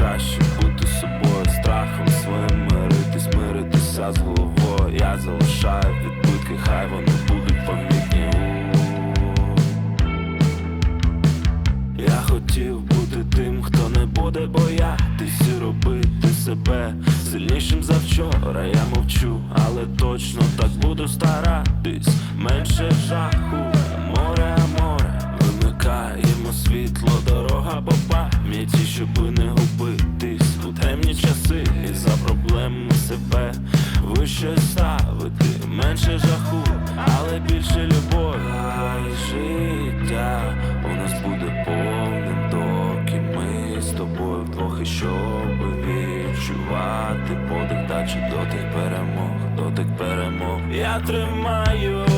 краще бути собою, страхом своїм миритись, миритися з головою. Я залишаю відбитки, хай вони будуть помітні. Я хотів бути тим, хто не буде боятись і робити себе сильнішим за вчора. Я мовчу, але точно так буду старатись менше жаху. Себе вище ставити, менше жаху, але більше любові. Хай життя у нас буде повним, доки ми з тобою вдвох і щоби відчувати подих, дачі до тих перемог, до тих перемог. Я тримаю